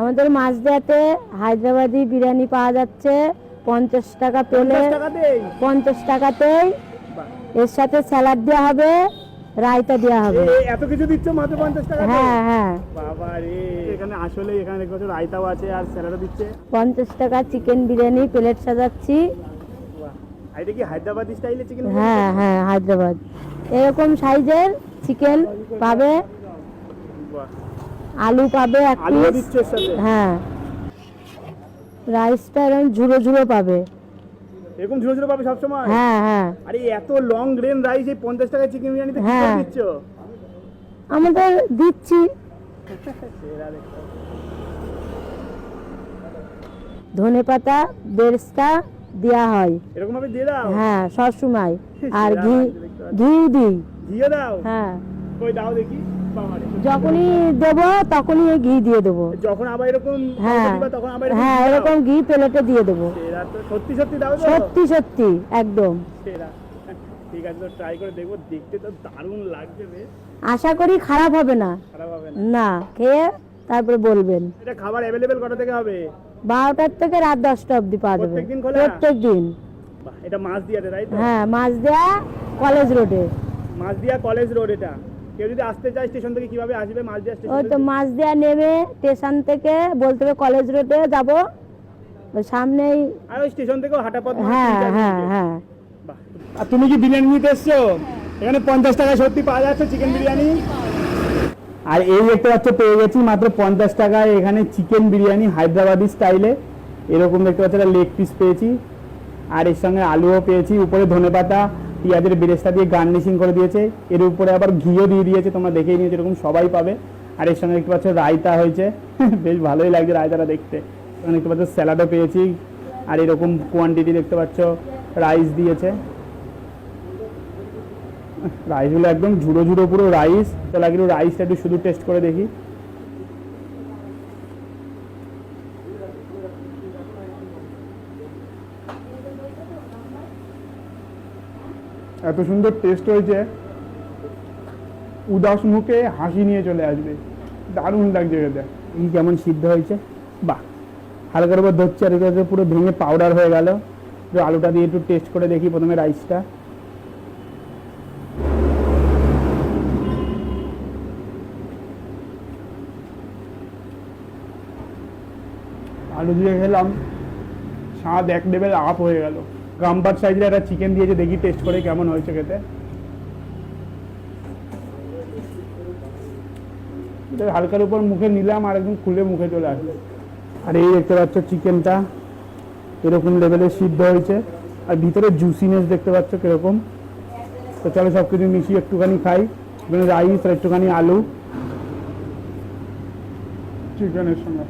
আমাদের মাঝদাতে হায়দ্রাবাদি বিরিয়ানি পাওয়া যাচ্ছে পঞ্চাশ টাকা পেলে। পঞ্চাশ টাকাতেই। এর সাথে স্যালাড দেওয়া হবে রায়তা দেওয়া হবে। এত কিছু দিচ্ছ মাত্র পঞ্চাশ টাকা হ্যাঁ হ্যাঁ। বাবা রে। এখানে আসলে এখানে রায়তাও আছে আর স্যালাডও দিচ্ছে। পঞ্চাশ টাকা চিকেন বিরিয়ানি প্লেট সাজাচ্ছি। এটা কি হায়দ্রাবাদি স্টাইলে চিকেন হ্যাঁ হ্যাঁ হায়দ্রাবাদ। এরকম সাইজের চিকেন পাবে। বাহ। আলু পাবে এক পিস হ্যাঁ। রাইসটা এরকম ঝুড়ো ঝুড়ো পাবে। এরকম ঝুড়ো ঝুড়ো পাবে সবসময়? হ্যাঁ হ্যাঁ। আরে এত লং গ্রেন রাইস এই পঞ্চাশ টাকা চিকেন বিরিয়ানিতে হ্যাঁ। দিচ্ছ? আমাদের দিচ্ছি। ধনে পাতা বেরেস্তা দেওয়া হয়। এরকম ভাবে দিয়ে দাও? হ্যাঁ সব সময় আর ঘি। ঘিও দিই। দিয়ে দাও? হ্যাঁ। কই দাও দেখি। যখনই দেবো তখনই এই ঘি দিয়ে দেবো। যখন আবার এরকম হ্যাঁ হ্যাঁ এরকম ঘি প্লেটে দিয়ে দেবো। সত্যি সত্যি দাও সত্যি সত্যি একদম। ঠিক আছে ট্রাই করে দেখব দেখতে তো দারুণ লাগছে রে আশা করি খারাপ হবে না। খারাপ হবে না। না খেয়ে তারপরে বলবেন। এটা খাবার অ্যাভেলেবেল কটা থেকে হবে? বারোটার থেকে রাত দশটা অবধি পাওয়া যাবে? প্রত্যেক দিন। এটা মাছ দিয়ে দেয় তাই তো? হ্যাঁ মাছ দেয়া কলেজ রোডে। মাছ দিয়া কলেজ রোড এটা? কেউ যদি আসতে চায় স্টেশন থেকে কীভাবে আসবে? মাছ দিয়া ওই তো মাছ দেয়া নেমে স্টেশন থেকে বলতে হবে কলেজ রোডে যাব। ওই সামনেই আর ওই স্টেশন থেকেও হাঁটা পথ হ্যাঁ হ্যাঁ হ্যাঁ। আর তুমি কি বিরিয়ানি নিতে এসছো? এখানে পঞ্চাশ টাকায় সত্যি পাওয়া যাচ্ছে চিকেন বিরিয়ানি। আর এই দেখতে পাচ্ছ পেয়ে গেছি মাত্র পঞ্চাশ টাকায় এখানে চিকেন বিরিয়ানি হায়দ্রাবাদি স্টাইলে। এরকম দেখতে পাচ্ছ লেগ পিস পেয়েছি। আর এর সঙ্গে আলুও পেয়েছি উপরে ধনেপাতা। পেঁয়াজের বেরেস্তা দিয়ে গার্নিশিং করে দিয়েছে। এর উপরে আবার ঘিও দিয়ে দিয়েছে, তোমরা দেখেই নিয়েছো এরকম সবাই পাবে। আর এর সঙ্গে দেখতে পাচ্ছ রায়তা হয়েছে। বেশ ভালোই লাগছে রায়তাটা দেখতে। এখানে দেখতে পাচ্ছ স্যালাডও পেয়েছি। আর এরকম কোয়ান্টিটি দেখতে পাচ্ছ রাইস দিয়েছে। রাইসগুলো একদম ঝুড়ো ঝুড়ো পুরো রাইস তো লাগল রাইসটা একটু শুধু টেস্ট করে দেখি। এত সুন্দর টেস্ট হয়েছে। উদাস মুখে হাসি নিয়ে চলে আসবে। দারুণ লাগছে খেতে। এই কেমন সিদ্ধ হয়েছে? বাহ। হালকার উপর ধরছে আর এটা পুরো ভেঙে পাউডার হয়ে গেল। আলুটা দিয়ে একটু টেস্ট করে দেখি প্রথমে রাইসটা আলু দিয়ে খেলাম। স্বাদ এক লেভেল আপ হয়ে গেল। গাম্বার সাইজের একটা চিকেন দিয়েছে, দেখি টেস্ট করে কেমন হয়েছে খেতে। হালকার উপর মুখে নিলাম আর একদম খুলে মুখে চলে আসলো আর এই দেখতে পাচ্ছ চিকেনটা এরকম লেভেলের সিদ্ধ হয়েছে। আর ভিতরে জুসিনেস দেখতে পাচ্ছ কীরকম। তো চলো সব কিছু মিশিয়ে একটুখানি খাই রাইস আর একটুখানি আলু। চিকেনের সঙ্গে।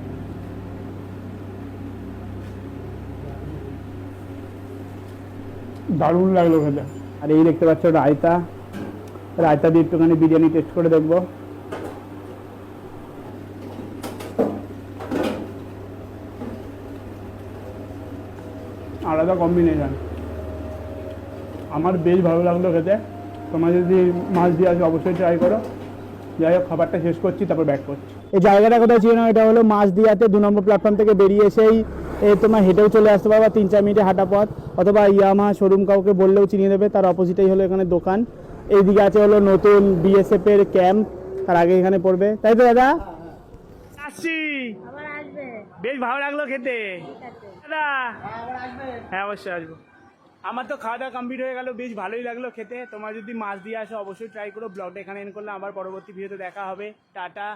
দারুণ লাগল খেতে। আর এই দেখতে পাচ্ছ রায়তা রায়তা দিয়ে একটুখানি বিরিয়ানি টেস্ট করে দেখব। আলাদা কম্বিনেশন আমার বেশ ভালো লাগল খেতে। তোমার যদি মাছ দিয়ে আসে অবশ্যই ট্রাই করো। যাই হোক খাবারটা শেষ করছি তারপর ব্যাক করছি। এই জায়গাটা কোথায় ছিল না? এটা হলো মাছ দিয়াতে দু নম্বর প্ল্যাটফর্ম থেকে বেরিয়ে এসেই তোমার হেঁটেও চলে আসতে পারবা তিন চার মিনিটে হাঁটা পথ। অথবা ইয়ামা শোরুম কাউকে বললেও চিনিয়ে দেবে তার অপোজিটেই হলো এখানে দোকান। এইদিকে আছে হলো নতুন বিএসএফ এর ক্যাম্প তার আগে এখানে পড়বে। তাই তো দাদা? আসছি। বেশ ভালো লাগল খেতে। দাদা? হ্যাঁ অবশ্যই আসব। আমার তো খাওয়া দাওয়া কমপ্লিট হয়ে গেল বেশ ভালোই লাগল খেতে। তোমার যদি মাছ দিয়ে আসো অবশ্যই ট্রাই করো। ব্লগটা এখানে এন করলে আবার পরবর্তী ভিডিওতে দেখা হবে। টাটা।